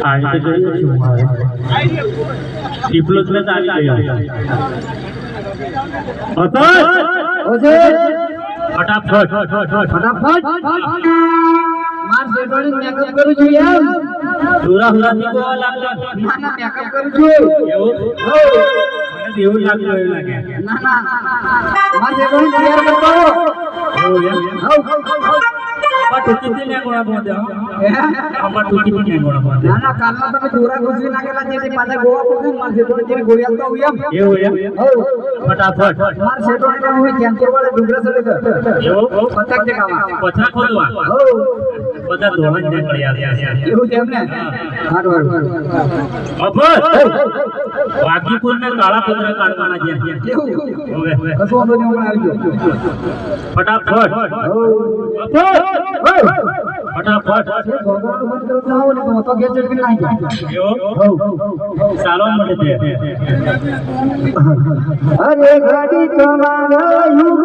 આજે તો જોયું છું મારે ટીપલો મેં આવી ગયો ફટાફટ ફટાફટ માર શેઠવાડી મેકઅપ કરું છું યાર સુરા સુરા થી બોલવા લાગતો ના ના મેકઅપ કરું છું એવું હો. એવું લાગતું એવું લાગે ના ના માર તૈયાર કરતો એમ હો હો હો પાટુ કિતને ગોળા બોંધે હે. આ પાટુ કિતને ગોળા બોંધે ના ના કાલમાં તમે દોરા ગુજરી નાખેલા જેથી પાછા ગોવા પૂછે માર જેટોડી જેની ગોળિયા તો ઉયમ એવું એમ? ફટાફટ. માર સેટોડી ને હું કેમ કરવા ડુંગરા સડે એવો? પતંગ ને કાવા પછા ખોલવા હો બધા ધોળા જ નીકળી આવ્યા છે. એવું કેમ ને? હારું હારું. વાઘીપુર ને કાળા પત્ર કાઢવાના છે. કશું વાંધો નહીં હમણાં આવી ફટાફટ. અરે ગાડી તમારા યુગ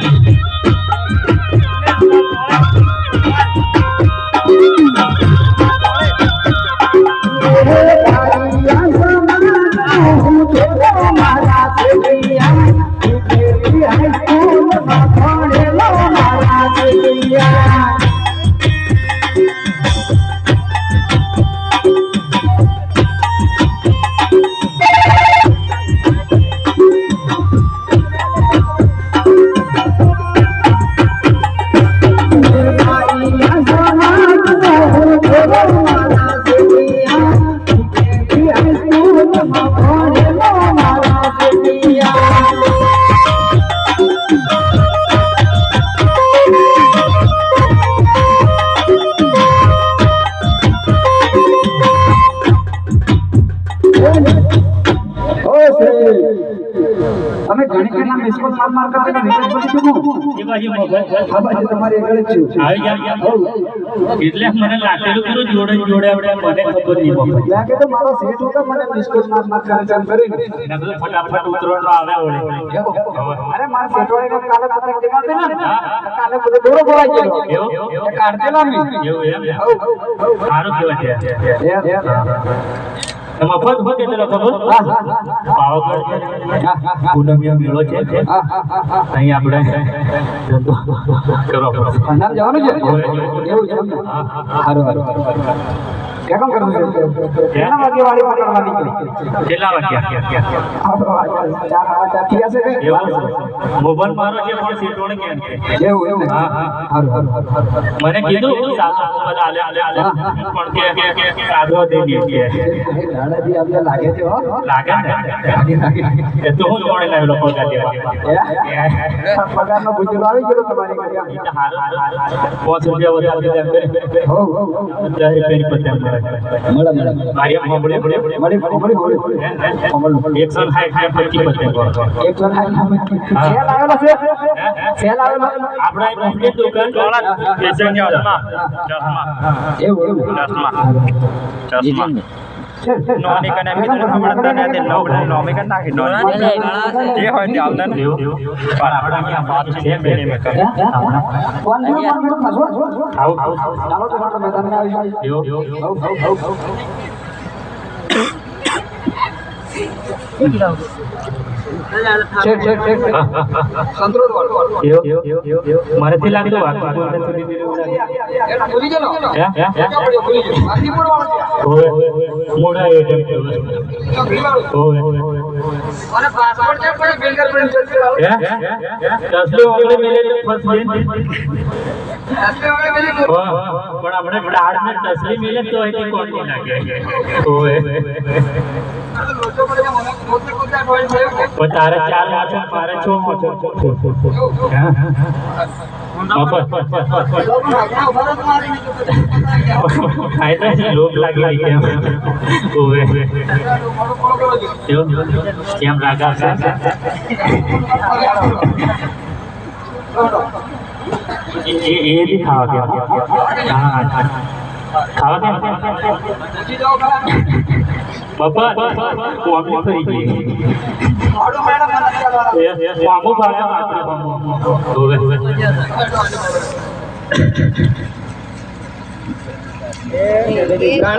Bye. તમારી આગળ જ છું. એટલે મને લાગેલું ખરું જોડે જોડે આપણે મને ખબર નહીં મોબાઈલ લાગે તો મારો સેટ હતો મને મિસકોલ માર માર કરે તેમ કરીને એના ફટાફટ ઉતરવાનો આવે ઓળે અરે મારા સેટવાળે કાલે પતંગ ચગાવતે ને? કાલે બધો દોરો ભરાઈ ગયેલો એવું એ કાઢતેલા એવું એમ સારું કહેવાય છે. એમાં ફત ફત એટલે ખબર પાવાગઢ છે. પૂનમિયો મેળો છે. અહીં આપણે ધંધો કરો નામ જવાનું છે એવું છે સારું સારું કેમ કરવું કેટલા વાગે વાળી પકડવાની છે કેટલા વાગ્યા ચાર ઠીક છે કે એવું છે. મોબાઈલ મારો છે પણ સીટોણે કેમ છે એવું એવું હા, હા. હારું હારું હારું મને કીધું સાદો મોબાઈલ આલે આલે આલે પણ કે કે કે સાદો દે દે દાદાજી આપણે લાગે છે હો લાગે ને લાગે લાગે એ તો હું જોડે લાવેલો પગાર દેવા પગારનો ભૂજેલો આવી ગયો તમારી ઘરે પાંચ રૂપિયા વધારે દે હો હો હો દસ રૂપિયાની પતંગ મળે. મળે મારી મળે મળે મળી મળી મળી મળી એકસો ને સાઠ ને પચીસ પતંગ એક વાર સેલ આવેલો છે સેલ આવેલો આપણે એક મોટી દુકાન વેચાણ ચશ્મા. એવું એવું નોની કને મિત્રો હમણાં તને તે નવ નોમી કને નાખી નોની જે હોય તે આવતા ને પણ આપણે વાત છે બે ને મેં? ખાસો? આવું મારેથી લાગતું પણ આપણે ટાળ ને તસલી મેલે તો અહીંથી કોણ કોણ લાગે હોવે. તારે ચાર ને મારે છ નીચે. ફાયદા છે લોક લાગી કેમ ઓવે. કેમ એ એ એ બી ખાવા કે હા ખાવા કે. બાપા કોમી ફરી ગઈ મોડું મેડમ મને ભાડા માત્ર હોવે.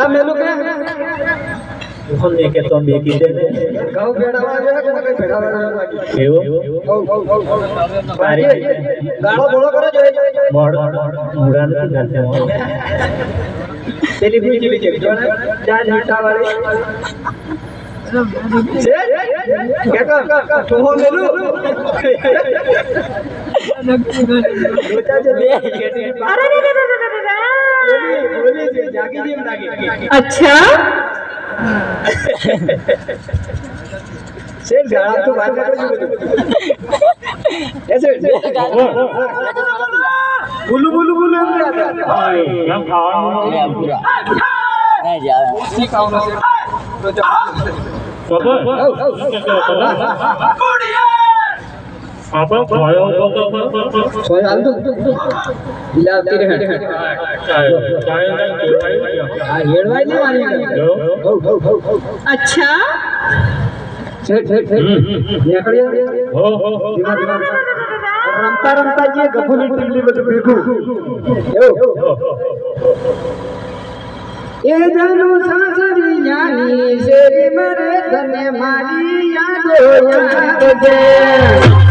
મેલું કે? सेलिब्रिटी की बीजेपी जो है चार मीठा वाले। क्या कर तू हो मेलू अरे रे रे रे रे रे बोली अच्छा। से जाके जी मदागे अच्छा सेल गाना तो बात कर ऐसे बोलू। એમ ખાવાનું હેડવાય નહીં રમતા રમતા જે ગફુની ટીમલી બધું ભેગું. એ જનું સાસરી યાની શેરી મરે તને મારી યાદો યાદ છે.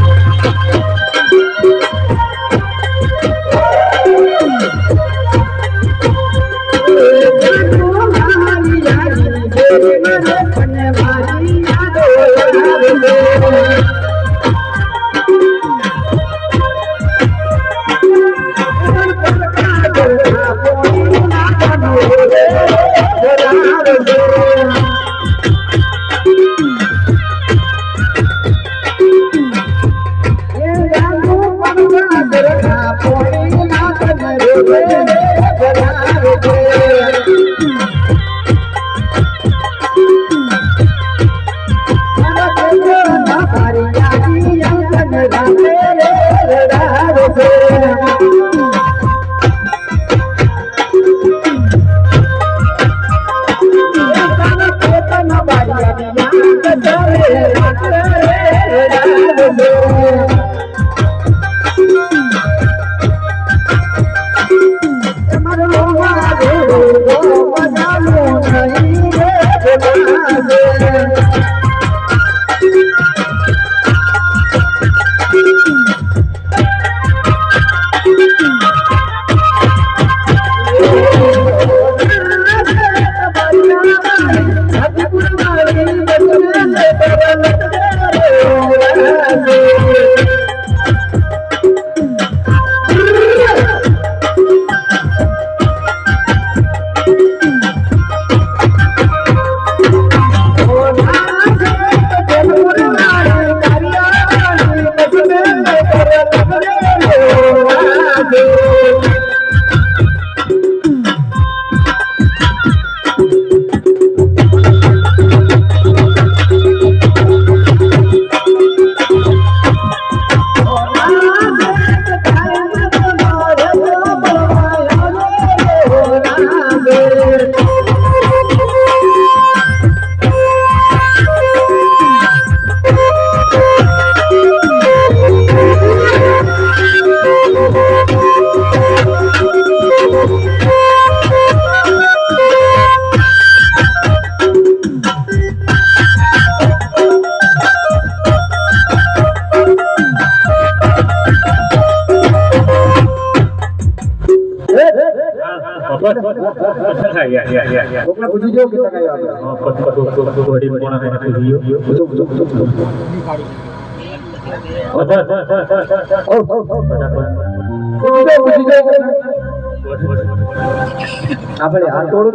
આપણે આ લો.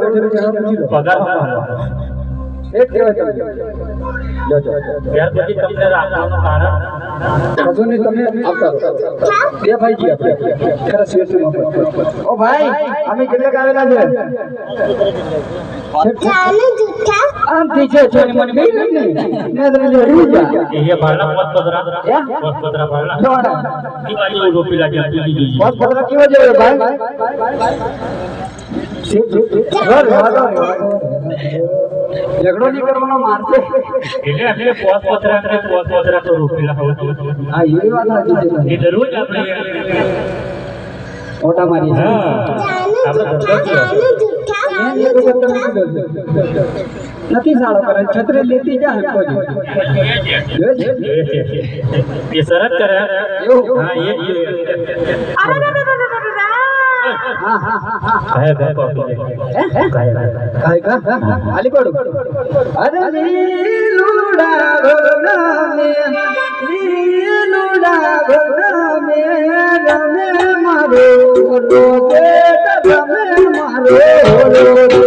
પગાર એક કહેવાય તમે જો જો ત્યાર પછી તમને રાખવાનું કારણ કશું નહીં તમે આવતા રહો. બે ભાઈ જી આપણે. ખરા શેઠમાં પણ. ઓ ભાઈ અમે કેટલાક આવેલા છે? આમથી છે છે ને મને ગઈ નહીં. ને મેં તમને જોડી દીધા. એ ભાડા પોત પતરા પોત પતરા ભાડા જવાના. ઈ બાજુ રોપી લાગે આપી દીધી બસ પતરા કેવો જોઈએ ભાઈ? ઘર રહેવા દો, રહેવા દો. ઝઘડો નહીં કરવાનો મારશે એટલે આપણે પોસ પતરા ને પોસ પતરા તો રોકેલા હોય હા એ વાત સાચી છે દરરોજ આપણે ઓટા મારી હા. નથી સાળો કરે છત્રી લેતી જા હરખો જ. એ શરત કરે. એવું? હા એ કહે કહે કોપી દે. કહે કાંઈ કા? આલી પાડું. અરે લીલુડા ગોરામે, લીલુડા ગોરામે, રમે મારો રોદે, રમે મારો રોદે.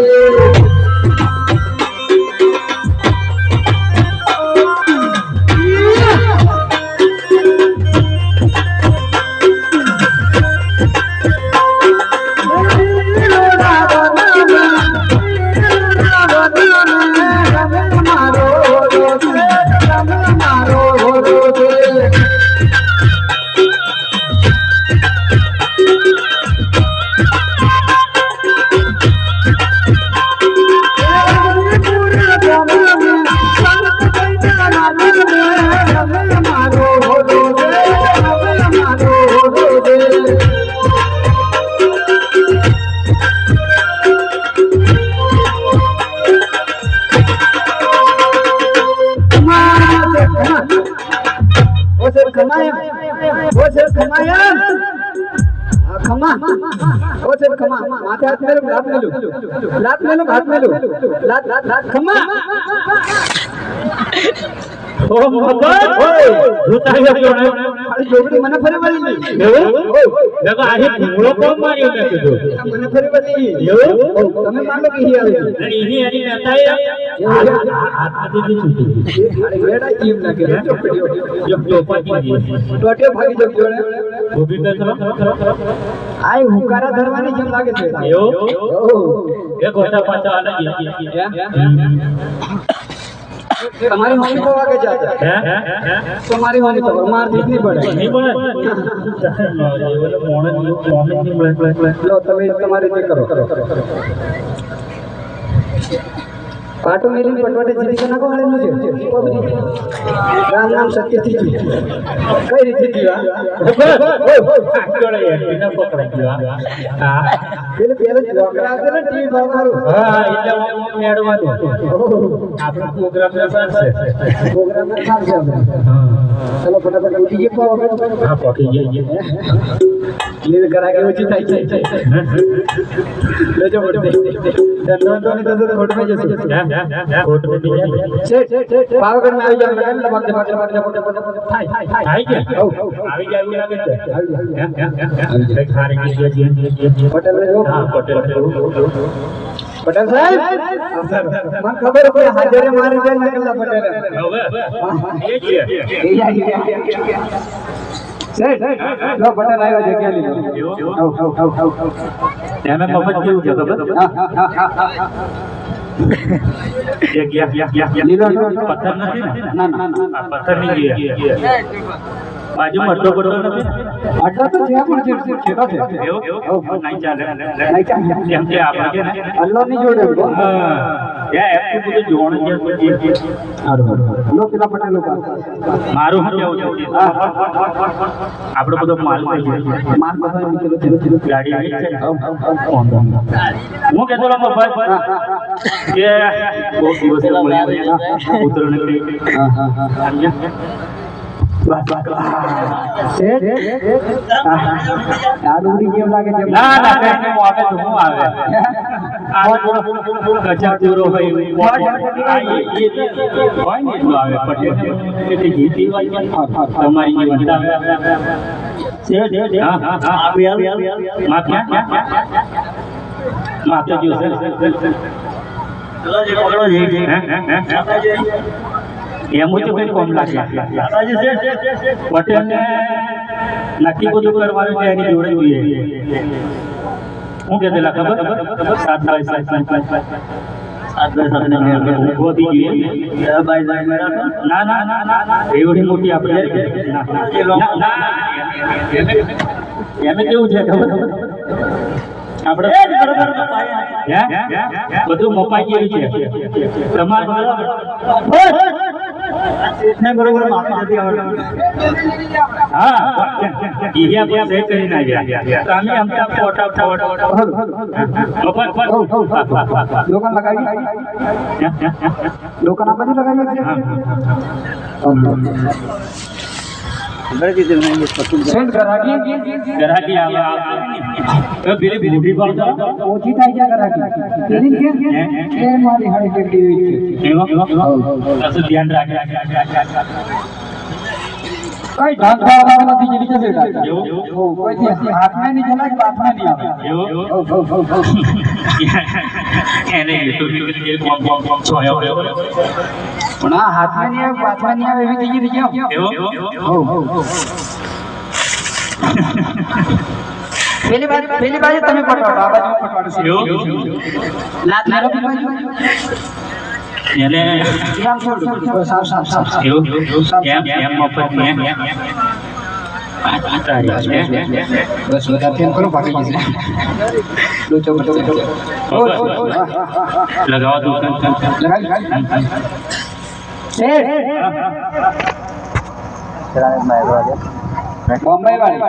ખમા ઓ સાહેબ ખમા. માથે હાથ મેલું, રાત મેલું. રાત મેલું હાથ મેલું. રાત રાત રાત ખમા. ઓ મોહબ્બત કેવો ને? મારી છોકરી મને ફરી વળી એવું? દેખો આજે ભૂલો કોમ માર્યો મે કીધું. મને ફરી વળી એવું? તમે માનો કે હી આવી અને એની એની છૂટી લાગે ચોપડીઓ. ટોટે ભાગી હુકારા ધરવાની જેમ લાગે છે. એવું? એ ગોટા પાછા આને તમારી મમ્મી તો વાગે જાતા હે? તમારી મમ્મી તો માર દીધ નહીં પડે નહીં બોલે? એ બોલે મોણે નહીં, મોમે નહીં બોલે. લો તમે તમારી રીતે કરો પાટો મેલીને પટવાટે જીરી તો નાખો હાલેલું છે રામ નામ સત્યથી જી કઈ રીતે જીવા ગયો. હા. પેલે પેલે જોકરા આવશે ને ટીવી ભાવનારું હા, એટલે હું- મેળવાનું. આપણો પ્રોગ્રામ રસાશે. પ્રોગ્રામ ચાલશે છે હા. ચલો ફટાફટ ઉઠી ગયે પાવ હા, પકી જઈએ. લીધ કરા કે ઓછી થાય છે લેજો પડતે ધંધો ધંધો ને ધંધો ખોટમાં જશે જાય. છે છે છે છે પાવાગઢમાં આવી જાવ લગન થાય આવી ગયા એવું લાગે છે? પટેલ સાહેબ મને ખબર કોઈ હાજરે મારી જાય નકલા પટેલ હવે, એ છે. પટેલ આવ્યો હઉ. એમાં મફત કેવું છે ખબર? લીલો. પથ્થર નથી ને? ના ના ના આ પથ્થરની જે- બાજુમાં અડધો પડતો નથી? આટલા તો છે પણ છે છે છે નહીં ચાલે. નહીં ચાલે. કેમ કે આપણે છે ને? અલ્લાહની જોડે મારું કેવું છે? આપણો બધો માલ. ગાડી હું ભાઈ? કે બહુ દિવસ મળી ઉતરણ કરી હા, હા, હા, હા. શેઠ, આ ડુંગળી કેમ લાગે છે. ના ના કઈ નહીં, હું આવે તો હું આવે આ તો ગજબ દૂરો હોય એવું. આ એ- એ તો હોય ને એટલું આવે પટેલ એટલે જીતી હોય તમારી જે સર? એમ હોય તો કઈ કોમ લાગે. પટેલ ને નક્કી બધું કરવાનું છે એની જોડે જોઈએ. હું કહેતેલા ખબર? સાત બાય સાત સાત બાય સાત સાત બાય સાત ને ઊભો થઈ જોઈએ ના ના ના ના ના. એવડી મોટી આપણે ના, ના, ના, ના. એમે કેવું છે ખબર? આપણે બધું મપાઈ ગયું છે. તમારે હા ઈ આપણે સહી કરીને આવ્યા. તો અમે અમતા ફોટા ફોટા દુકાન લગાવી? દુકાન આ બાજુ લગાવી કઈ ઢાંક પાડવાનું નથી જેવી છે એવું? હાથમાં નહીં ચલાય આવે હો. એને YouTube કે બોમ બોમ બોમ છોયો એવો પણ આ હાથમાં નહીં આવે હાથમાં નહીં આવે એવી થઈ ગઈ છે કેમ? એવો હો, હો, હો. પેલી બાજુ પેલી બાજુ તમે પટવાડો આ બાજુ પટવાડો છે એવો લાત મારો પેલી બાજુ એને આમ છોડ દો. સાફ સાફ સાફ સાફ. એવું એમ એમ મફત ને બસ વધારે તેમ કરો બાકી જશે લોચો લોચો લોચો ઓય, ઓય, ઓય. બોમ્બે વાળી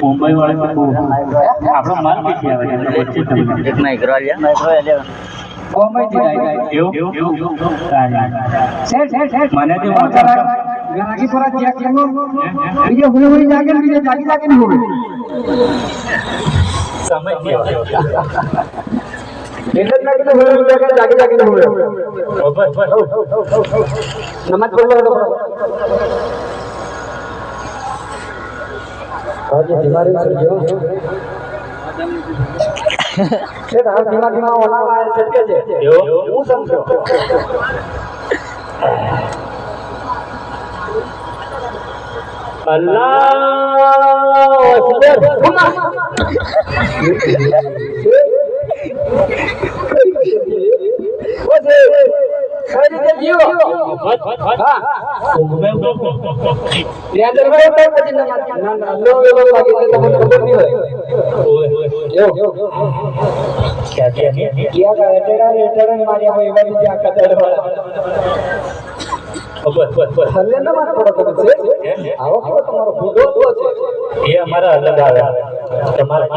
મુંબઈ વાળા આપણો માલ પીછી આવે છે એટલે વચ્ચે તમને બોમ્બે થી લાવી. એવું સારી. શેઠ, શેઠ, શેઠ. મને તો આ પર ચેક કરો. બીજે હુઈ હુઈ જાગે ને જાગી જાગી ને હુવે. સમજ દેવા જ મેં કીધું હુઈ હુઈ જાગે, જાગી જાગી ને હુવે. નમાજ પઢ લો તો. હાજી બીમારી સર્જો શેઠ હાલ ધીમા ધીમા ઓલા છટકે છે એ અમારા અલગ આવે તમારે છે